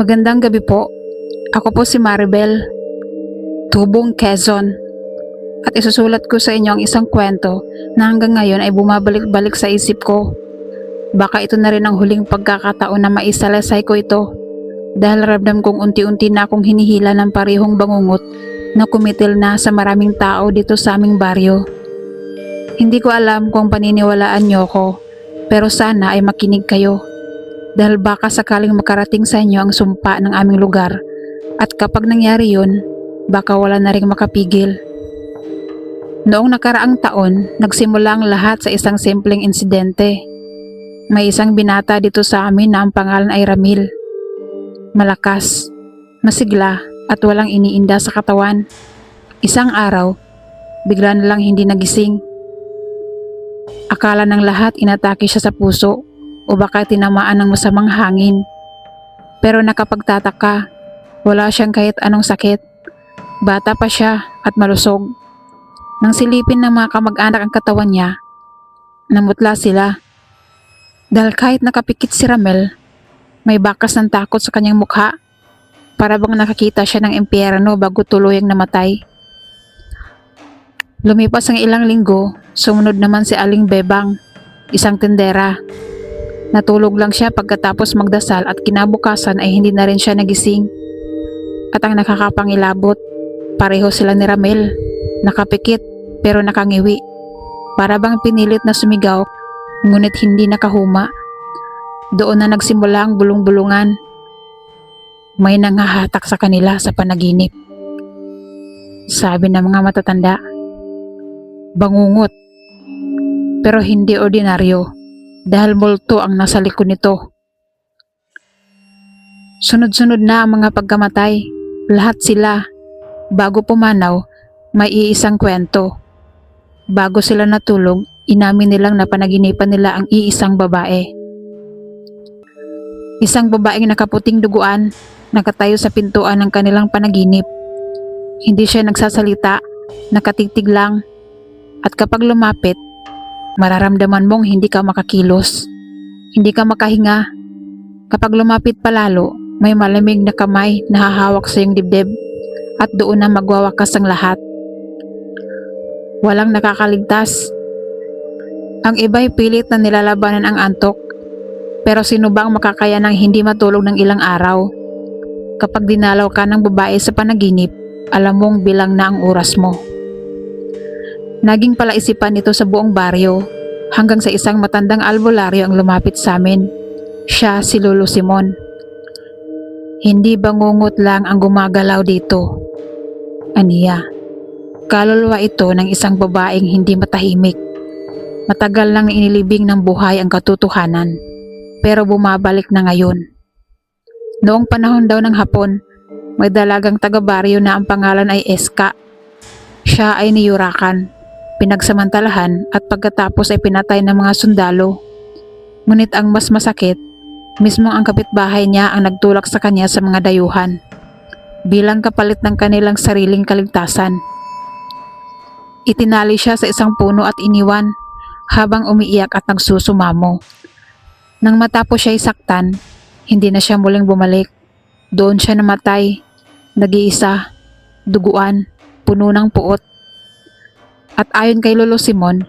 Magandang gabi po. Ako po si Maribel, Tubong Quezon. At isusulat ko sa inyo ang isang kwento na hanggang ngayon ay bumabalik-balik sa isip ko. Baka ito na rin ang huling pagkakataon na maisalasay ko ito dahil ramdam kong unti-unti na akong hinihila ng parehong bangungot na kumitil na sa maraming tao dito sa aming baryo. Hindi ko alam kung paniniwalaan niyo ko, pero sana ay makinig kayo dahil baka sakaling makarating sa inyo ang sumpa ng aming lugar at kapag nangyari yun, baka wala na rin makapigil. Noong nakaraang taon, nagsimula ang lahat sa isang simpleng insidente. May isang binata dito sa amin na ang pangalan ay Ramil. Malakas, masigla at walang iniinda sa katawan. Isang araw, bigla na lang hindi nagising. Akala ng lahat inatake siya sa puso o baka tinamaan ng masamang hangin. Pero nakapagtataka, wala siyang kahit anong sakit. Bata pa siya at malusog. Nang silipin ng mga kamag-anak ang katawan niya, namutla sila. Dahil kahit nakapikit si Ramel, may bakas ng takot sa kanyang mukha. Para bang nakakita siya ng impyerno bago tuluyang namatay. Lumipas ang ilang linggo, sumunod naman si Aling Bebang, isang tendera. Natulog lang siya pagkatapos magdasal at kinabukasan ay hindi na rin siya nagising. At ang nakakapangilabot, pareho sila ni Ramel, nakapikit pero nakangiwi. Para bang pinilit na sumigaw, ngunit hindi nakahuma. Doon na nagsimula ang bulong-bulungan. May nangahatak sa kanila sa panaginip. Sabi ng mga matatanda, bangungot. Pero hindi ordinaryo dahil multo ang nasa likod nito. Sunod-sunod na ang mga pagkamatay, lahat sila. Bago pumanaw, may iisang kwento. Bago sila natulog, inamin nilang napanaginipan nila ang iisang babae. Isang babaeng nakaputing duguan, nakatayo sa pintuan ng kanilang panaginip. Hindi siya nagsasalita, nakatitig lang. At kapag lumapit, mararamdaman mong hindi ka makakilos. Hindi ka makahinga. Kapag lumapit palalo, may malamig na kamay na hahawak sa iyong dibdib at doon na magwawakas ang lahat. Walang nakakaligtas. Ang iba'y pilit na nilalabanan ang antok, pero sino bang makakaya ng hindi matulog ng ilang araw? Kapag dinalaw ka ng babae sa panaginip, alam mong bilang na ang oras mo. Naging palaisipan ito sa buong baryo hanggang sa isang matandang albularyo ang lumapit sa amin. Siya si Lolo Simon. Hindi bangungot lang ang gumagalaw dito. Aniya, kaluluwa ito ng isang babaeng hindi matahimik. Matagal nang inilibing ng buhay ang katotohanan, pero bumabalik na ngayon. Noong panahon daw ng hapon, may dalagang taga-baryo na ang pangalan ay Eska. Siya ay niyurakan, pinagsamantalahan at pagkatapos ay pinatay ng mga sundalo. Ngunit ang mas masakit, mismo ang kapitbahay niya ang nagtulak sa kanya sa mga dayuhan bilang kapalit ng kanilang sariling kaligtasan. Itinali siya sa isang puno at iniwan habang umiiyak at nagsusumamo. Nang matapos siya isaktan, hindi na siya muling bumalik. Doon siya namatay, nag-iisa, duguan, puno ng puot. At ayon kay Lolo Simon,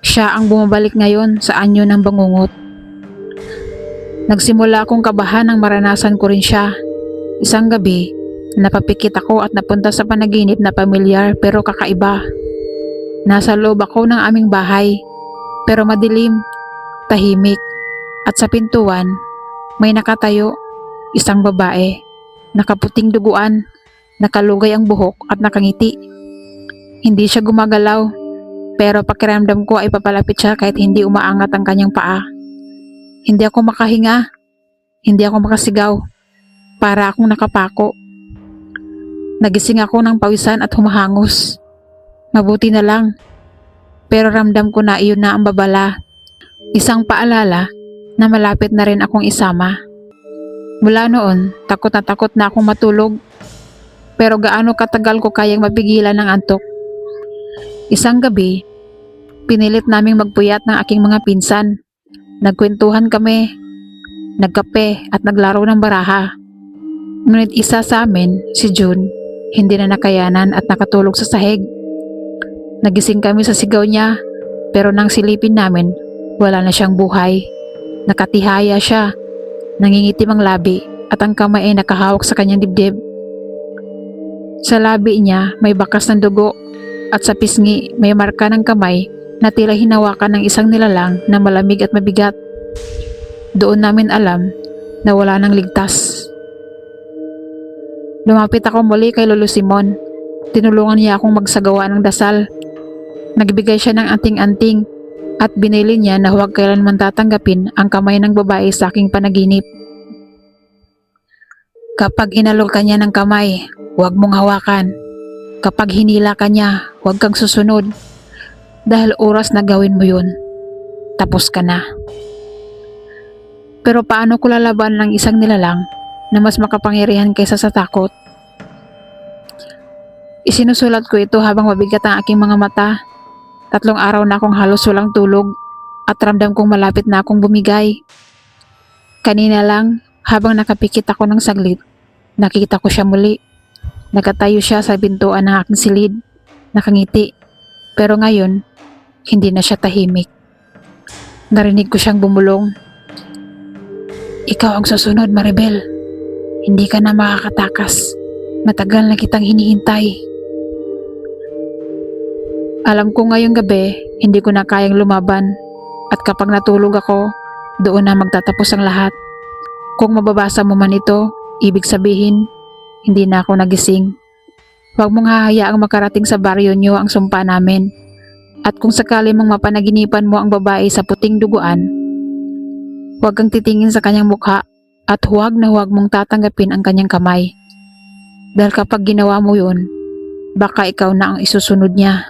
siya ang bumabalik ngayon sa anyo ng bangungot. Nagsimula akong kabahan nang maranasan ko rin siya. Isang gabi, napapikit ako at napunta sa panaginip na pamilyar pero kakaiba. Nasa loob ako ng aming bahay, pero madilim, tahimik, at sa pintuan, may nakatayo, isang babae, nakaputing duguan, nakalugay ang buhok at nakangiti. Hindi siya gumagalaw, pero pakiramdam ko ay papalapit siya kahit hindi umaangat ang kanyang paa. Hindi ako makahinga, hindi ako makasigaw, para akong nakapako. Nagising ako ng pawisan at humahangos. Mabuti na lang. Pero ramdam ko na iyon na ang babala. Isang paalala na malapit na rin akong isama. Mula noon, takot na takot na akong matulog. Pero gaano katagal ko kayang mapigilan ng antok. Isang gabi, pinilit naming magpuyat ng aking mga pinsan. Nagkwentuhan kami, nagkape at naglaro ng baraha. Ngunit isa sa amin, si June, hindi na nakayanan at nakatulog sa sahig. Nagising kami sa sigaw niya, pero nang silipin namin, wala na siyang buhay. Nakatihaya siya, nangingitim ang labi at ang kamay ay nakahawak sa kanyang dibdib. Sa labi niya may bakas ng dugo at sa pisngi may marka ng kamay na tila hinawakan ng isang nilalang na malamig at mabigat. Doon namin alam na wala nang ligtas. Lumapit ako muli kay Lolo Simon. Tinulungan niya akong magsagawa ng dasal. Nagbigay siya ng anting-anting at binili niya na huwag kailanman tatanggapin ang kamay ng babae sa aking panaginip. Kapag inalog ka niya ng kamay, huwag mong hawakan. Kapag hinila ka niya, huwag kang susunod. Dahil oras na gawin mo yun, tapos ka na. Pero paano ko lalaban ng isang nilalang na mas makapangyarihan kaysa sa takot? Isinusulat ko ito habang mabigat ang aking mga mata. Tatlong araw na akong halos walang tulog at ramdam kong malapit na akong bumigay. Kanina lang, habang nakapikit ako ng saglit, nakita ko siya muli. Nakatayo siya sa bintuan ng aking silid, nakangiti. Pero ngayon, hindi na siya tahimik. Narinig ko siyang bumulong. Ikaw ang susunod, Maribel. Hindi ka na makakatakas. Matagal na kitang hinihintay. Alam ko ngayong gabi, hindi ko na kayang lumaban. At kapag natulog ako, doon na magtatapos ang lahat. Kung mababasa mo man ito, ibig sabihin, hindi na ako nagising. Huwag mong hahayaang makarating sa baryo niyo ang sumpa namin. At kung sakali mong mapanaginipan mo ang babae sa puting duguan, huwag kang titingin sa kanyang mukha at huwag na huwag mong tatanggapin ang kanyang kamay. Dahil kapag ginawa mo yun, baka ikaw na ang isusunod niya.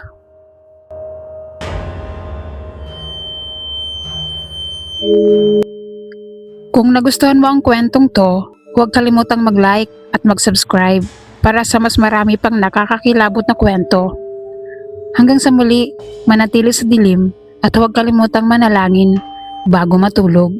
Kung nagustuhan mo ang kwentong to, huwag kalimutang mag-like at mag-subscribe para sa mas marami pang nakakakilabot na kwento. Hanggang sa muli, manatili sa dilim at huwag kalimutang manalangin bago matulog.